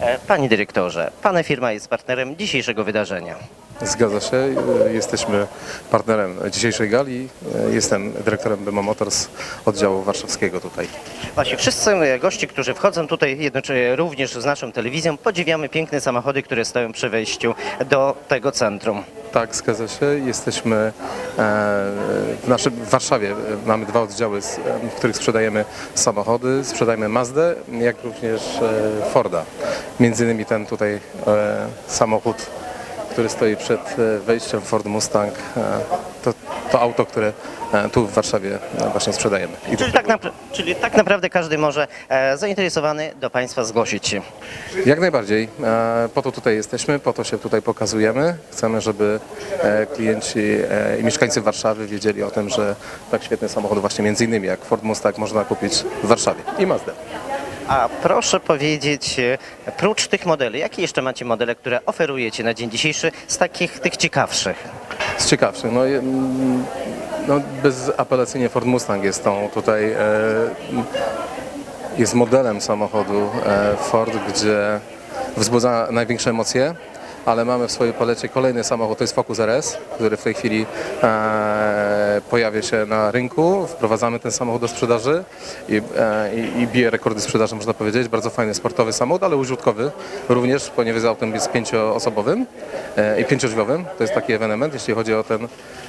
E, Panie dyrektorze, pana firma jest partnerem dzisiejszego wydarzenia. Zgadza się. E, Jesteśmy partnerem dzisiejszej gali. E, Jestem dyrektorem Byma Motors oddziału warszawskiego tutaj. Właśnie wszyscy goście, którzy wchodzą tutaj jednocześnie również z naszą telewizją, podziwiamy piękne samochody, które stoją przy wejściu do tego centrum. Tak, zgadza się. Jesteśmy e, w, naszym, w Warszawie. e, Mamy dwa oddziały, e, w których sprzedajemy samochody. Sprzedajemy Mazdę, jak również Forda. Między innymi ten tutaj samochód, który stoi przed wejściem Ford Mustang. To, to auto, które e, tu w Warszawie e, właśnie sprzedajemy. I Czyli tak, czyli tak naprawdę każdy może e, zainteresowany do Państwa zgłosić się. Jak najbardziej. Po to tutaj jesteśmy, po to się tutaj pokazujemy. Chcemy, żeby klienci i mieszkańcy Warszawy wiedzieli o tym, że tak świetny samochód właśnie między innymi jak Ford Mustang można kupić w Warszawie i Mazda. A proszę powiedzieć, prócz tych modeli, jakie jeszcze macie modele, które oferujecie na dzień dzisiejszy z takich tych ciekawszych? Z ciekawszych, no, no bezapelacyjnie Ford Mustang jest tą tutaj, e, jest modelem samochodu e, Ford, gdzie wzbudza największe emocje, ale mamy w swojej palecie kolejny samochód, to jest Focus RS, który w tej chwili e, pojawia się na rynku. Wprowadzamy ten samochód do sprzedaży i, e, i, bije rekordy sprzedaży, można powiedzieć. Bardzo fajny sportowy samochód, ale użytkowy również, ponieważ autem jest pięcioosobowym e, i pięciodrzwiowym. To jest taki ewenement, jeśli chodzi o ten,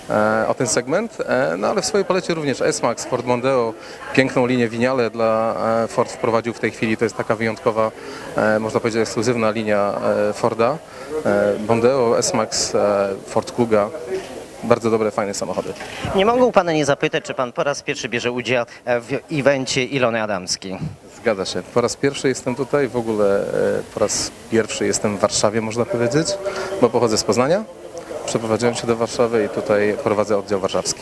e, o ten segment. E, no ale w swojej palecie również S-Max, Ford Mondeo, piękną linię winiale dla e, Ford wprowadził w tej chwili. To jest taka wyjątkowa, e, można powiedzieć, ekskluzywna linia e, Forda. E, Mondeo, S-Max, e, Ford Kuga. Bardzo dobre, fajne samochody. Nie mogę u Pana nie zapytać, czy Pan po raz pierwszy bierze udział e, w evencie Ilony Adamskiej. Zgadza się. Po raz pierwszy jestem tutaj, w ogóle e, po raz pierwszy jestem w Warszawie, można powiedzieć, bo pochodzę z Poznania. Przeprowadziłem się do Warszawy i tutaj prowadzę oddział warszawski.